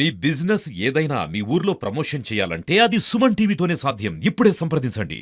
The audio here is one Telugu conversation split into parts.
మీ బిజినెస్ ఏదైనా మీ ఊర్లో ప్రమోషన్ చేయాలంటే అది సుమన్ టీవీతోనే సాధ్యం. ఇప్పుడే సంప్రదించండి.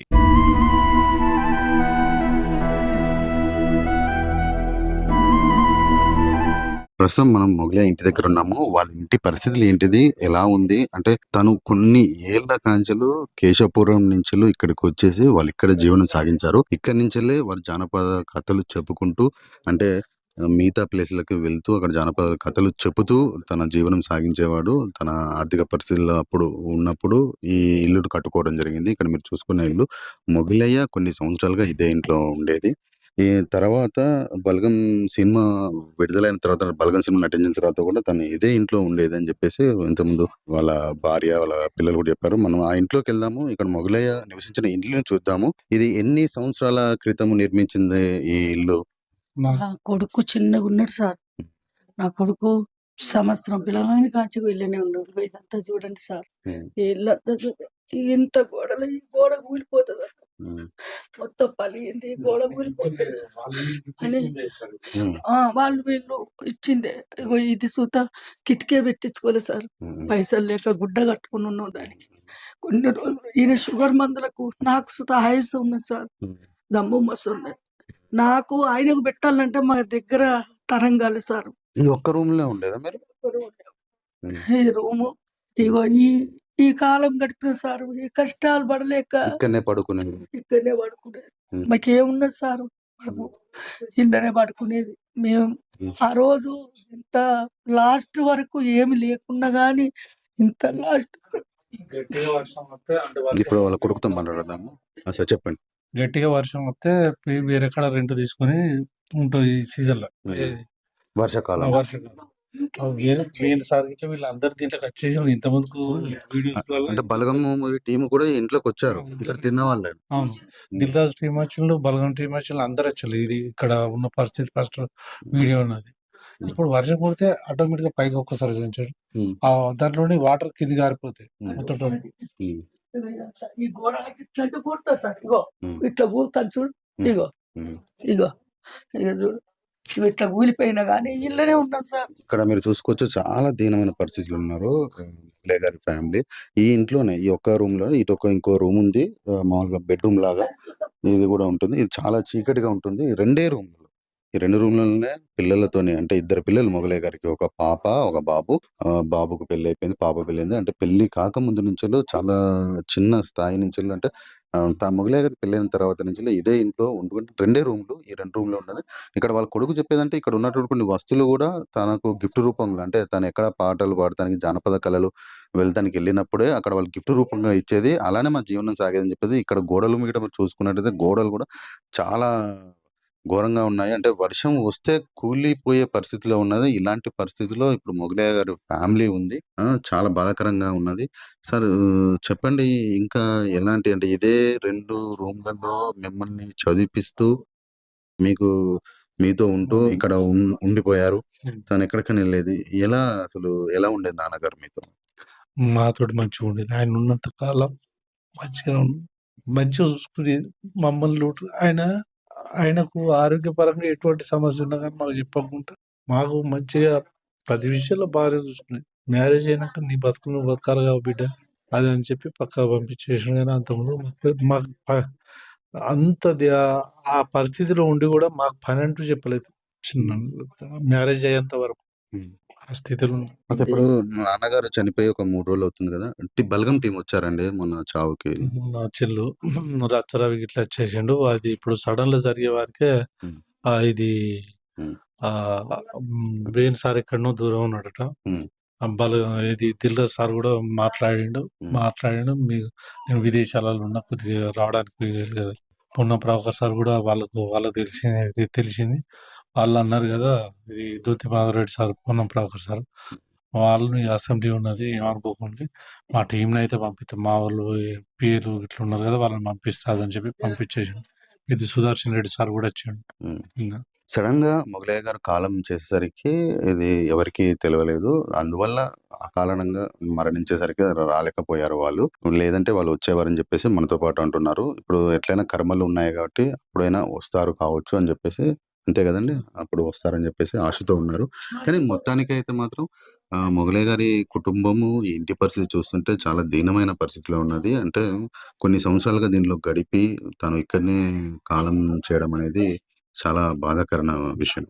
ప్రస్తుతం మనం మొగలే ఇంటి దగ్గర ఉన్నాము. వాళ్ళ ఇంటి పరిస్థితులు ఏంటిది? ఎలా ఉంది? అంటే తను కొన్ని ఏళ్ళ కాంచెలు కేశపురం నుంచి ఇక్కడికి వచ్చేసి వాళ్ళు ఇక్కడ జీవనం సాగించారు. ఇక్కడి నుంచెల్లే వారు జానపద కథలు చెప్పుకుంటూ అంటే మిగతా ప్లేస్లకి వెళ్తూ అక్కడ జానపద కథలు చెబుతూ తన జీవనం సాగించేవాడు. తన ఆర్థిక పరిస్థితుల్లో అప్పుడు ఉన్నప్పుడు ఈ ఇల్లు కట్టుకోవడం జరిగింది. ఇక్కడ మీరు చూసుకున్న ఇల్లు మొగిలయ్య కొన్ని సంవత్సరాలుగా ఇదే ఇంట్లో ఉండేది. ఈ తర్వాత బలగం సినిమా విడుదలైన తర్వాత బలగం సినిమా నటించిన తర్వాత కూడా తను ఇదే ఇంట్లో ఉండేది అని చెప్పేసి ఇంతకుముందు వాళ్ళ భార్య వాళ్ళ పిల్లలు కూడా చెప్పారు. మనం ఆ ఇంట్లోకి వెళ్దాము ఇక్కడ మొగలయ్య నివసించిన ఇంట్లోని చూద్దాము. ఇది ఎన్ని సంవత్సరాల క్రితం నిర్మించింది ఈ ఇల్లు? నా కొడుకు చిన్నగా ఉన్నాడు సార్. నా కొడుకు సంవత్సరం పిల్లలని కాంచి వెళ్ళనే ఉన్నాడు. ఇదంతా చూడండి సార్. ఇల్లంతా ఇంత గోడలు ఈ గోడ కూలిపోతుంది మొత్తం పలిగింది గోడ కూలిపోతుంది. అని వాళ్ళు వీళ్ళు ఇచ్చిందే. ఇది సుత కిటికీ పెట్టించుకోలేదు సార్. పైసలు లేక గుడ్డ కట్టుకుని ఉన్నాం దానికి. కొన్ని రోజులు ఈయన షుగర్ మందులకు నాకు సుత ఆయుస్ ఉన్నది సార్. దమ్ము మస్తు ఉన్నది. నాకు ఆయనకు పెట్టాలంటే మా దగ్గర తరం కాదు సార్. ఈ ఒక్క రూమ్లో ఉండేదా మీరు. ఈ రూము ఇగో ఈ ఈ కాలం గడిపిన సార్ ఈ కష్టాలు పడలేక ఇక్కడనే పడుకునేది. ఇక్కడనే పడుకునేది. మాకేమున్నది సార్? మాకు ఇళ్ళనే పడుకునేది. మేము. ఆ రోజు ఇంత లాస్ట్ వరకు ఏమి లేకున్నా గానీ ఇంత లాస్ట్ ఇప్పుడు వాళ్ళ కొడుకుతో మాట్లాడదాము. సార్ చెప్పండి. గట్టిగా వర్షం వస్తే వేరే కాడ రెంట్ తీసుకొని ఉంటుంది ఈ సీజన్లో. ఉమ్. ఏది? వర్షాకాలం. వర్షాకాలం. సార్ గిట్ల వీళ్ళందరూ దీంట్లో వచ్చేసి ఇంత ముందుకు అంటే బలగం టీం కూడా ఇంట్లోకి వచ్చారు. ఇక్కడ తిన్న వాళ్ళే అవును. దిల్ రాజు టీం వచ్చిండు బలగం టీం వచ్చిండు అందరు వచ్చారు. ఇది ఇక్కడ ఉన్న పరిస్థితి ఫస్ట్ వీడియో ఉన్నది. ఇప్పుడు వర్షం పడితే ఆటోమేటిక్గా పైకి ఒక్కసారి చూపించాడు దాంట్లోని వాటర్ కింది గారిపోతాయి. మొత్తం. ఈ గోడ ఇట్లా అంటే కొడతా సార్. ఇగో. ఇట్లా కూలుతాను చూడు. ఇగో. ఇగో. ఇగో చూడు. ఇట్లా కూలిపోయినా కానీ ఇళ్ళనే ఉన్నాం సార్. ఇక్కడ మీరు చూసుకోవచ్చు చాలా దీనమైన పరిస్థితులు ఉన్నారు గారి ఫ్యామిలీ. ఈ ఇంట్లోనే ఈ ఒక్క రూమ్లో ఇటు ఒక ఇంకో రూమ్ ఉంది మామూలుగా బెడ్రూమ్ లాగా. ఇది కూడా ఉంటుంది. ఇది చాలా చీకటిగా ఉంటుంది. రెండే రూమ్లు. ఈ రెండు రూమ్లలోనే పిల్లలతోనే అంటే ఇద్దరు పిల్లలు మొగలయ్య గారికి ఒక పాప ఒక బాబు. ఆ, బాబుకు పెళ్ళి అయిపోయింది పాప పెళ్ళి అంటే పెళ్ళి కాక ముందు నుంచి చాలా చిన్న స్థాయి నుంచి అంటే తా మొగలే గారికి పెళ్ళైన తర్వాత నుంచి ఇదే ఇంట్లో ఉండుకుంటే రెండే రూమ్లు ఈ రెండు రూమ్లో ఉండదు. ఇక్కడ వాళ్ళ కొడుకు చెప్పేదంటే ఇక్కడ ఉన్నటువంటి కొన్ని వస్తువులు కూడా తనకు గిఫ్ట్ రూపంలో అంటే తను ఎక్కడ పాటలు పాడటానికి జానపద కళలు వెళ్తానికి వెళ్ళినప్పుడే అక్కడ వాళ్ళు గిఫ్ట్ రూపంగా ఇచ్చేది. అలానే మా జీవనం సాగేదని చెప్పేది. ఇక్కడ గోడలు మీద చూసుకున్నట్టయితే గోడలు కూడా చాలా ఘోరంగా ఉన్నాయి. అంటే వర్షం వస్తే కూలిపోయే పరిస్థితిలో ఉన్నది. ఇలాంటి పరిస్థితిలో ఇప్పుడు మొగలయ్య గారి ఫ్యామిలీ ఉంది. చాలా బాధాకరంగా ఉన్నది. సార్ చెప్పండి ఇంకా ఎలాంటి అంటే ఇదే రెండు రూమ్లలో మిమ్మల్ని చదివిపిస్తూ మీకు మీతో ఉంటూ ఇక్కడ ఉండిపోయారు. తను ఎక్కడికైనా వెళ్ళేది. ఎలా అసలు ఎలా ఉండేది నాన్నగారు మీతో? మాతోటి మంచిగా ఉండేది. ఆయన ఉన్నంత కాలం మంచిగా మంచిగా చూసుకునేది మమ్మల్ని ఆయన ఆయనకు ఆరోగ్యపరంగా ఎటువంటి సమస్య ఉన్నా కానీ మాకు చెప్పకుండా మాకు మంచిగా ప్రతి విషయంలో బాగా చూసుకునేది మ్యారేజ్ అయినాక నీ బతుకు నువ్వు బతకాలి కదా బిడ్డ అది అని చెప్పి పక్క పంపించేసిన కానీ అంతకుముందు మాకు- మాకు అంత ఆ పరిస్థితిలో ఉండి కూడా మాకు పని అంటూ చెప్పలేదు. చిన్న మ్యారేజ్ అయ్యేంత వరకు. ఆ స్థితిలో ఇప్పుడు నాన్నగారు చనిపోయి ఒక మూడు రోజులు అవుతుంది కదా టి- బలగం టీం వచ్చారండి మొన్న చావుకి. నా చెల్లు రచ్చరవి ఇట్లా వచ్చేసిండు అది ఇప్పుడు సడన్గా జరిగే వారికే ఇది. ఆ బేన్ సార్ ఎక్కడనో దూరం ఉన్నాడట. ఆ బల ఇది దిల్రాజ్ సార్ కూడా మాట్లాడిండు. ఉమ్. మాట్లాడిండు. మీకు నేను విదేశాలలో ఉన్నా కొద్దిగా రావడానికి వీలు ప్రభాకర్ సార్ కూడా వాళ్ళకు వాళ్ళకి తెలిసింది తెలిసింది. వాళ్ళు అన్నారు కదా ఇది ధోతి మాధవరెడ్డి సార్ పొన్నం ప్రభాకర్ సార్. వాళ్ళు ఈ అసెంబ్లీ ఉన్నది ఏమనుకోకండి. మా టీంని అయితే పంపిస్తాం మా వాళ్ళు పేరు ఇట్లా ఉన్నారు కదా వాళ్ళని పంపిస్తాదని చెప్పి పంపించేసాం ఇది సుదర్శన్ రెడ్డి సార్ కూడా వచ్చాడు. సడన్గా మొగలయ్య గారు కాలం చేసేసరికి ఇది ఎవరికి తెలియలేదు. అందువల్ల ఆ కారణంగా మరణించేసరికి రాలేకపోయారు వాళ్ళు. లేదంటే వాళ్ళు వచ్చేవారని చెప్పేసి మనతో పాటు అంటున్నారు. ఇప్పుడు ఎట్లయినా కర్మలు ఉన్నాయి కాబట్టి అప్పుడైనా వస్తారు కావచ్చు అని చెప్పేసి అంతే కదండి. అప్పుడు వస్తారని చెప్పేసి ఆశతో ఉన్నారు. కానీ మొత్తానికి అయితే మాత్రం ఆ, గారి కుటుంబము ఇంటి పరిస్థితి చూస్తుంటే చాలా దీనమైన పరిస్థితిలో ఉన్నది. అంటే కొన్ని సంవత్సరాలుగా దీనిలో గడిపి తను ఇక్కడనే కాలం చేయడం అనేది చాలా బాధాకరమైన విషయం.